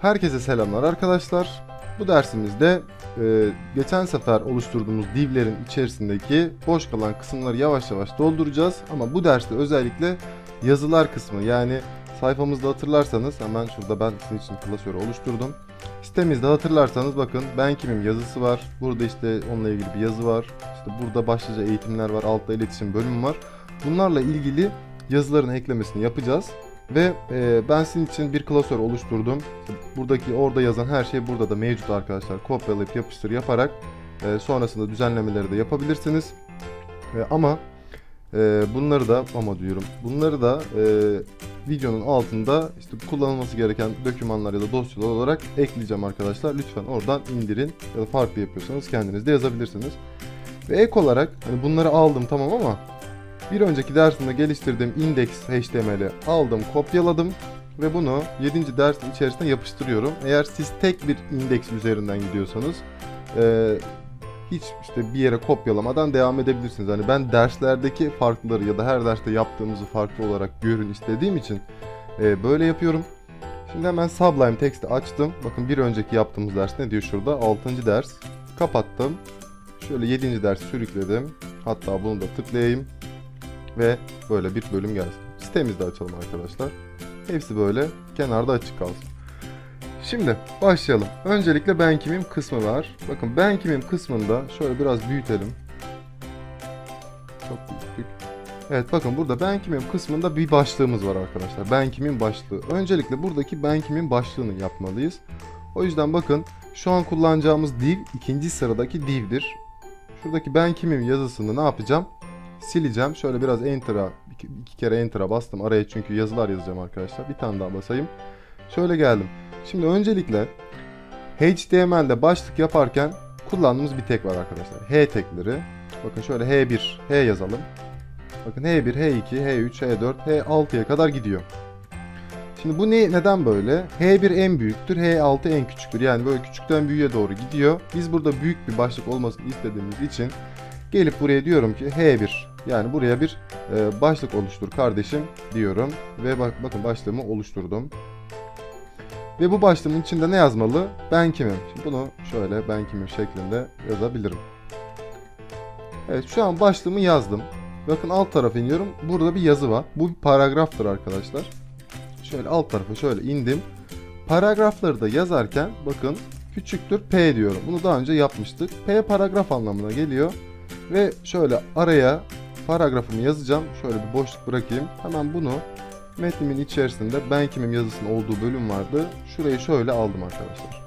Herkese selamlar arkadaşlar. Bu dersimizde e, geçen sefer oluşturduğumuz divlerin içerisindeki boş kalan kısımları yavaş yavaş dolduracağız. Ama bu derste özellikle yazılar kısmı yani sayfamızda hatırlarsanız hemen şurada ben sizin için klasörü oluşturdum. Sitemizde hatırlarsanız bakın ben kimim yazısı var. Burada işte onunla ilgili bir yazı var. İşte burada başlıca eğitimler var. Altta iletişim bölümü var. Bunlarla ilgili yazıların eklemesini yapacağız. Ve e, ben sizin için bir klasör oluşturdum. Buradaki orada yazan her şey burada da mevcut arkadaşlar. Kopyalayıp yapıştır yaparak e, sonrasında düzenlemeleri de yapabilirsiniz. E, ama e, bunları da ama diyorum bunları da e, videonun altında işte kullanılması gereken dokümanlar ya da dosyalar olarak ekleyeceğim arkadaşlar. Lütfen oradan indirin ya da farklı yapıyorsanız kendiniz de yazabilirsiniz. Ve ek olarak hani bunları aldım tamam ama bir önceki dersimde geliştirdiğim index HTML'i aldım, kopyaladım ve bunu 7. dersin içerisine yapıştırıyorum. Eğer siz tek bir indeks üzerinden gidiyorsanız e, hiç işte bir yere kopyalamadan devam edebilirsiniz. Hani ben derslerdeki farkları ya da her derste yaptığımızı farklı olarak görün istediğim için e, böyle yapıyorum. Şimdi hemen Sublime Text'i açtım. Bakın bir önceki yaptığımız ders ne diyor şurada? 6. ders. Kapattım. Şöyle 7. ders sürükledim. Hatta bunu da tıklayayım ve böyle bir bölüm gelsin. Sitemizde açalım arkadaşlar. Hepsi böyle kenarda açık kalsın. Şimdi başlayalım. Öncelikle ben kimim kısmı var. Bakın ben kimim kısmında şöyle biraz büyütelim. Çok büyüttük. Evet bakın burada ben kimim kısmında bir başlığımız var arkadaşlar. Ben kimin başlığı. Öncelikle buradaki ben kimin başlığını yapmalıyız. O yüzden bakın şu an kullanacağımız div ikinci sıradaki divdir. Şuradaki ben kimim yazısını ne yapacağım? Sileceğim. Şöyle biraz enter'a iki, iki kere enter'a bastım araya çünkü yazılar yazacağım arkadaşlar. Bir tane daha basayım. Şöyle geldim. Şimdi öncelikle HTML'de başlık yaparken kullandığımız bir tek var arkadaşlar. H tekleri. Bakın şöyle H1, H yazalım. Bakın H1, H2, H3, H4, H6'ya kadar gidiyor. Şimdi bu ne, neden böyle? H1 en büyüktür, H6 en küçüktür. Yani böyle küçükten büyüğe doğru gidiyor. Biz burada büyük bir başlık olmasını istediğimiz için Gelip buraya diyorum ki H1 yani buraya bir e, başlık oluştur kardeşim diyorum ve bak bakın başlığımı oluşturdum. Ve bu başlığın içinde ne yazmalı? Ben kimim? Şimdi bunu şöyle ben kimim şeklinde yazabilirim. Evet şu an başlığımı yazdım. Bakın alt tarafa iniyorum. Burada bir yazı var. Bu bir paragraftır arkadaşlar. Şöyle alt tarafa şöyle indim. Paragrafları da yazarken bakın küçüktür P diyorum. Bunu daha önce yapmıştık. P paragraf anlamına geliyor. Ve şöyle araya paragrafımı yazacağım. Şöyle bir boşluk bırakayım. Hemen bunu metnimin içerisinde ben kimim yazısının olduğu bölüm vardı. Şurayı şöyle aldım arkadaşlar.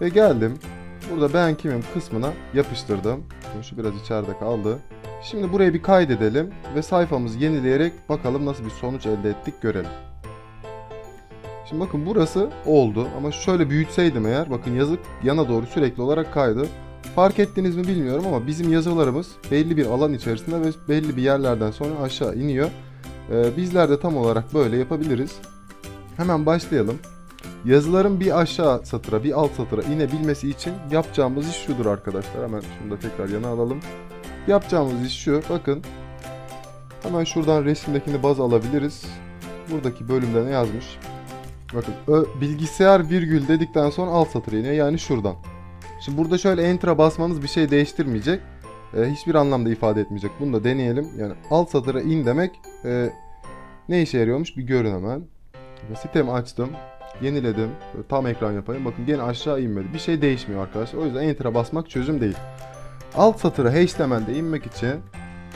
Ve geldim. Burada ben kimim kısmına yapıştırdım. Şu biraz içeride kaldı. Şimdi burayı bir kaydedelim ve sayfamızı yenileyerek bakalım nasıl bir sonuç elde ettik görelim. Şimdi bakın burası oldu ama şöyle büyütseydim eğer bakın yazık yana doğru sürekli olarak kaydı. Fark ettiniz mi bilmiyorum ama bizim yazılarımız belli bir alan içerisinde ve belli bir yerlerden sonra aşağı iniyor. Ee, bizler de tam olarak böyle yapabiliriz. Hemen başlayalım. Yazıların bir aşağı satıra bir alt satıra inebilmesi için yapacağımız iş şudur arkadaşlar. Hemen şunu da tekrar yana alalım. Yapacağımız iş şu. Bakın. Hemen şuradan resimdekini baz alabiliriz. Buradaki bölümde ne yazmış? Bakın bilgisayar virgül dedikten sonra alt satır iniyor. Yani şuradan. Şimdi burada şöyle enter'a basmanız bir şey değiştirmeyecek. E, hiçbir anlamda ifade etmeyecek. Bunu da deneyelim. Yani alt satıra in demek e, ne işe yarıyormuş bir görün hemen. Sitemi açtım. Yeniledim. Böyle tam ekran yapayım. Bakın gene aşağı inmedi. Bir şey değişmiyor arkadaşlar. O yüzden enter'a basmak çözüm değil. Alt satıra HTML'de inmek için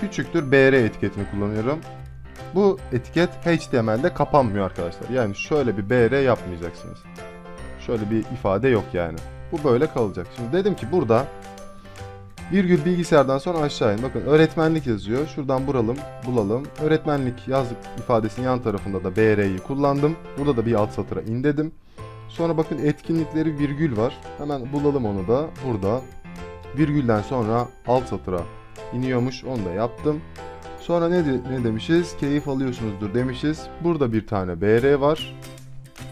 küçüktür BR etiketini kullanıyorum. Bu etiket HTML'de kapanmıyor arkadaşlar. Yani şöyle bir BR yapmayacaksınız. Şöyle bir ifade yok yani. Bu böyle kalacak. Şimdi dedim ki burada virgül bilgisayardan sonra aşağı in. Bakın öğretmenlik yazıyor. Şuradan buralım, bulalım. Öğretmenlik yazdık ifadesinin yan tarafında da BR'yi kullandım. Burada da bir alt satıra in dedim. Sonra bakın etkinlikleri virgül var. Hemen bulalım onu da burada. Virgülden sonra alt satıra iniyormuş. Onu da yaptım. Sonra ne, de, ne demişiz? Keyif alıyorsunuzdur demişiz. Burada bir tane BR var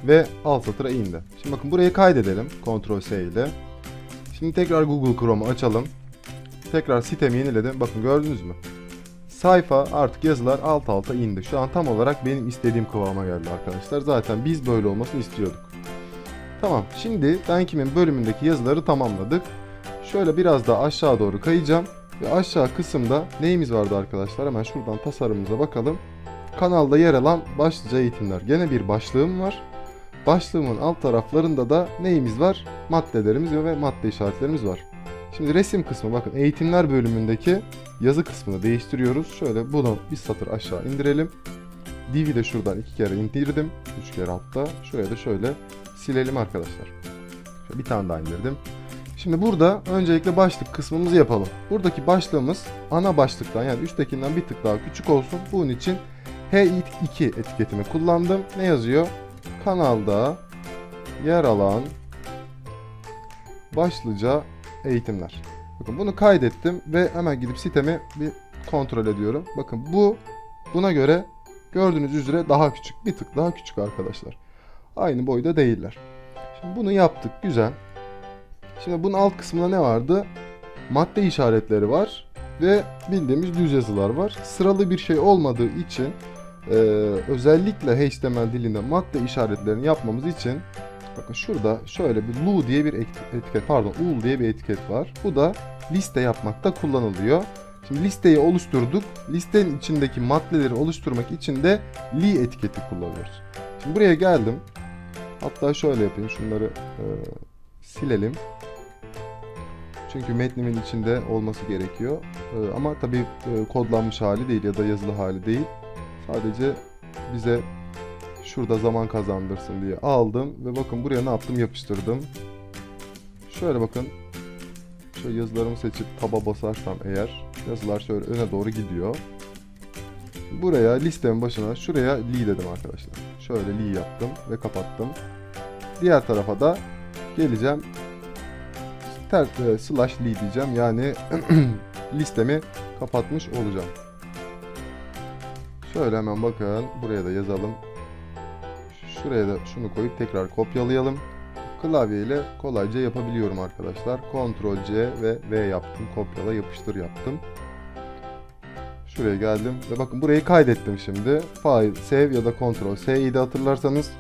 ve alt satıra indi. Şimdi bakın burayı kaydedelim Ctrl S ile. Şimdi tekrar Google Chrome'u açalım. Tekrar sitemi yeniledim. Bakın gördünüz mü? Sayfa artık yazılar alt alta indi. Şu an tam olarak benim istediğim kıvama geldi arkadaşlar. Zaten biz böyle olmasını istiyorduk. Tamam. Şimdi ben kimin bölümündeki yazıları tamamladık. Şöyle biraz daha aşağı doğru kayacağım. Ve aşağı kısımda neyimiz vardı arkadaşlar? Hemen şuradan tasarımımıza bakalım. Kanalda yer alan başlıca eğitimler. Gene bir başlığım var. Başlığımın alt taraflarında da neyimiz var? Maddelerimiz ve madde işaretlerimiz var. Şimdi resim kısmı bakın eğitimler bölümündeki yazı kısmını değiştiriyoruz. Şöyle bunu bir satır aşağı indirelim. Div'i de şuradan iki kere indirdim. Üç kere hatta. Şuraya da şöyle silelim arkadaşlar. Şöyle bir tane daha indirdim. Şimdi burada öncelikle başlık kısmımızı yapalım. Buradaki başlığımız ana başlıktan yani üsttekinden bir tık daha küçük olsun. Bunun için H2 etiketimi kullandım. Ne yazıyor? Kanalda yer alan başlıca eğitimler. Bakın bunu kaydettim ve hemen gidip sitemi bir kontrol ediyorum. Bakın bu buna göre gördüğünüz üzere daha küçük. Bir tık daha küçük arkadaşlar. Aynı boyda değiller. Şimdi bunu yaptık. Güzel. Şimdi bunun alt kısmında ne vardı? Madde işaretleri var ve bildiğimiz düz yazılar var. Sıralı bir şey olmadığı için e, özellikle HTML dilinde madde işaretlerini yapmamız için bakın şurada şöyle bir lu diye bir et- etiket pardon ul diye bir etiket var. Bu da liste yapmakta kullanılıyor. Şimdi listeyi oluşturduk. Listenin içindeki maddeleri oluşturmak için de li etiketi kullanıyoruz. Şimdi buraya geldim. Hatta şöyle yapayım. Şunları e, silelim. Çünkü metnimin içinde olması gerekiyor. E, ama tabii e, kodlanmış hali değil ya da yazılı hali değil. Sadece bize şurada zaman kazandırsın diye aldım ve bakın buraya ne yaptım yapıştırdım. Şöyle bakın. Şöyle yazılarımı seçip taba basarsam eğer yazılar şöyle öne doğru gidiyor. Buraya listemin başına şuraya li dedim arkadaşlar. Şöyle li yaptım ve kapattım. Diğer tarafa da geleceğim. Ter, e, slash li diyeceğim. Yani listemi kapatmış olacağım. Şöyle hemen bakın. Buraya da yazalım. Şuraya da şunu koyup tekrar kopyalayalım. Klavye ile kolayca yapabiliyorum arkadaşlar. Ctrl C ve V yaptım. Kopyala yapıştır yaptım. Şuraya geldim ve bakın burayı kaydettim şimdi. File, save ya da Ctrl S'yi de hatırlarsanız.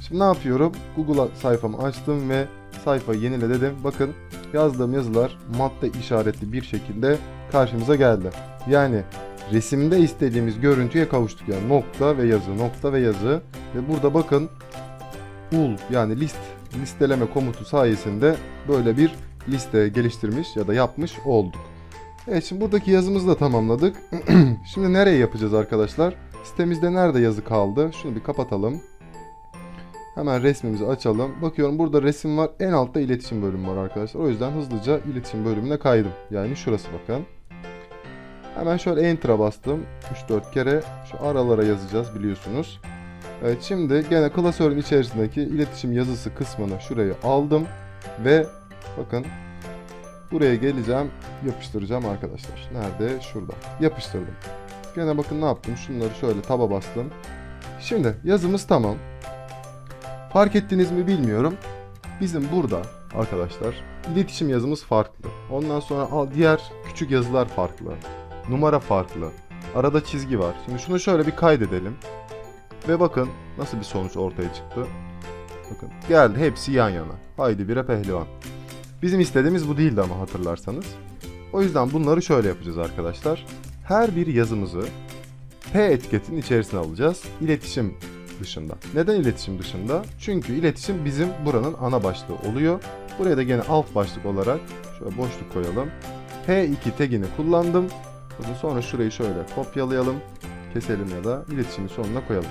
Şimdi ne yapıyorum? Google sayfamı açtım ve sayfayı yenile dedim. Bakın yazdığım yazılar madde işaretli bir şekilde karşımıza geldi. Yani resimde istediğimiz görüntüye kavuştuk yani nokta ve yazı, nokta ve yazı. Ve burada bakın ul yani list listeleme komutu sayesinde böyle bir liste geliştirmiş ya da yapmış olduk. Evet şimdi buradaki yazımızı da tamamladık. şimdi nereye yapacağız arkadaşlar? Sitemizde nerede yazı kaldı? Şunu bir kapatalım. Hemen resmimizi açalım. Bakıyorum burada resim var. En altta iletişim bölümü var arkadaşlar. O yüzden hızlıca iletişim bölümüne kaydım. Yani şurası bakın. Hemen şöyle Enter'a bastım. 3-4 kere şu aralara yazacağız biliyorsunuz. Evet şimdi gene klasörün içerisindeki iletişim yazısı kısmını şuraya aldım. Ve bakın buraya geleceğim. Yapıştıracağım arkadaşlar. Nerede? Şurada. Yapıştırdım. Gene bakın ne yaptım. Şunları şöyle taba bastım. Şimdi yazımız tamam. Fark ettiniz mi bilmiyorum. Bizim burada arkadaşlar iletişim yazımız farklı. Ondan sonra diğer küçük yazılar farklı. Numara farklı. Arada çizgi var. Şimdi şunu şöyle bir kaydedelim. Ve bakın nasıl bir sonuç ortaya çıktı. Bakın geldi hepsi yan yana. Haydi bire pehlivan. Bizim istediğimiz bu değildi ama hatırlarsanız. O yüzden bunları şöyle yapacağız arkadaşlar. Her bir yazımızı P etiketin içerisine alacağız. İletişim dışında. Neden iletişim dışında? Çünkü iletişim bizim buranın ana başlığı oluyor. Buraya da gene alt başlık olarak şöyle boşluk koyalım. P2 tagini kullandım. Bakın sonra şurayı şöyle kopyalayalım. Keselim ya da iletişimin sonuna koyalım.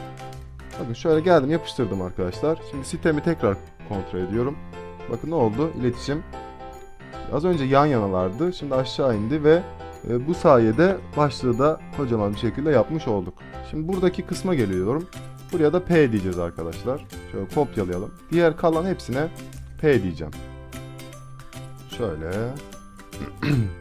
Bakın şöyle geldim yapıştırdım arkadaşlar. Şimdi sitemi tekrar kontrol ediyorum. Bakın ne oldu? İletişim az önce yan yanalardı. Şimdi aşağı indi ve e, bu sayede başlığı da kocaman bir şekilde yapmış olduk. Şimdi buradaki kısma geliyorum. Buraya da P diyeceğiz arkadaşlar. Şöyle kopyalayalım. Diğer kalan hepsine P diyeceğim. Şöyle.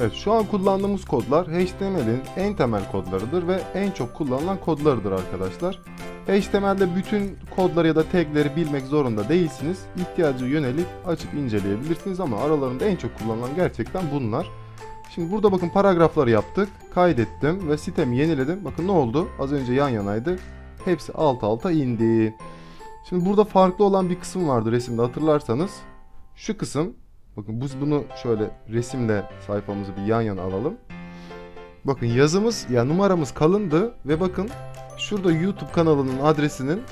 evet şu an kullandığımız kodlar HTML'in en temel kodlarıdır ve en çok kullanılan kodlarıdır arkadaşlar. HTML'de bütün kodları ya da tagleri bilmek zorunda değilsiniz. İhtiyacı yönelik açıp inceleyebilirsiniz ama aralarında en çok kullanılan gerçekten bunlar. Şimdi burada bakın paragrafları yaptık. Kaydettim ve sitemi yeniledim. Bakın ne oldu? Az önce yan yanaydı. Hepsi alt alta indi. Şimdi burada farklı olan bir kısım vardı resimde hatırlarsanız. Şu kısım. Bakın biz bunu şöyle resimle sayfamızı bir yan yana alalım. Bakın yazımız ya numaramız kalındı ve bakın şurada YouTube kanalının adresinin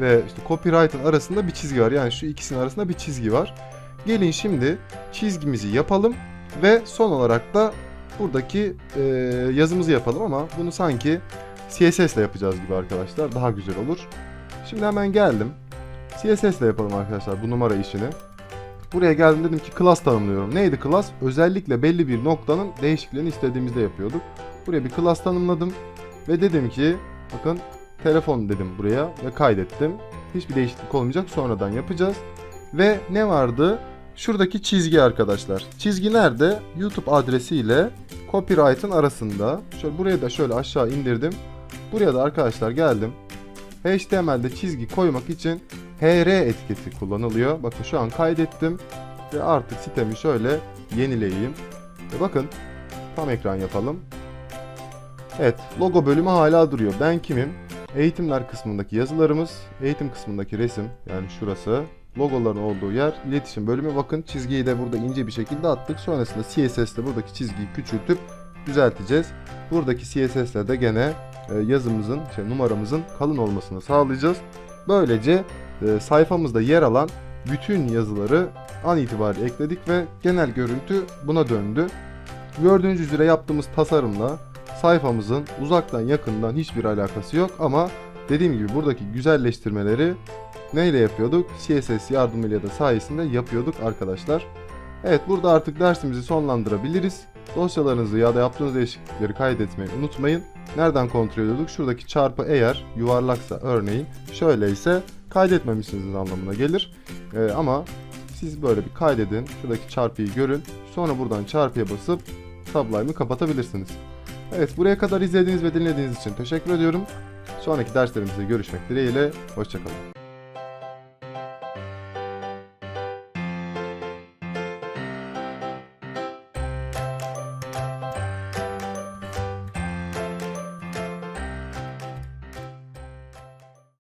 ve işte copyright'ın arasında bir çizgi var. Yani şu ikisinin arasında bir çizgi var. Gelin şimdi çizgimizi yapalım ve son olarak da buradaki e, yazımızı yapalım ama bunu sanki CSS ile yapacağız gibi arkadaşlar. Daha güzel olur. Şimdi hemen geldim. CSS ile yapalım arkadaşlar bu numara işini. Buraya geldim dedim ki class tanımlıyorum. Neydi class? Özellikle belli bir noktanın değişikliğini istediğimizde yapıyorduk. Buraya bir class tanımladım ve dedim ki bakın telefon dedim buraya ve kaydettim. Hiçbir değişiklik olmayacak sonradan yapacağız. Ve ne vardı? Şuradaki çizgi arkadaşlar. Çizgi nerede? YouTube adresiyle copyright'ın arasında. Şöyle buraya da şöyle aşağı indirdim. Buraya da arkadaşlar geldim. HTML'de çizgi koymak için hr etiketi kullanılıyor. Bakın şu an kaydettim ve artık sitemi şöyle yenileyeyim. Ve bakın tam ekran yapalım. Evet, logo bölümü hala duruyor. Ben kimim? Eğitimler kısmındaki yazılarımız, eğitim kısmındaki resim yani şurası, logoların olduğu yer, iletişim bölümü bakın çizgiyi de burada ince bir şekilde attık. Sonrasında CSS'de buradaki çizgiyi küçültüp düzelteceğiz. Buradaki CSS'le de gene e, yazımızın, şey, numaramızın kalın olmasını sağlayacağız. Böylece e, sayfamızda yer alan bütün yazıları an itibariyle ekledik ve genel görüntü buna döndü. Gördüğünüz üzere yaptığımız tasarımla sayfamızın uzaktan yakından hiçbir alakası yok ama dediğim gibi buradaki güzelleştirmeleri neyle yapıyorduk? CSS yardımıyla da sayesinde yapıyorduk arkadaşlar. Evet burada artık dersimizi sonlandırabiliriz. Dosyalarınızı ya da yaptığınız değişiklikleri kaydetmeyi unutmayın. Nereden kontrol ediyorduk? Şuradaki çarpı eğer yuvarlaksa örneğin şöyleyse kaydetmemişsiniz anlamına gelir. Ee, ama siz böyle bir kaydedin. Şuradaki çarpıyı görün. Sonra buradan çarpıya basıp Sublime'ı kapatabilirsiniz. Evet buraya kadar izlediğiniz ve dinlediğiniz için teşekkür ediyorum. Sonraki derslerimizde görüşmek dileğiyle. Hoşçakalın.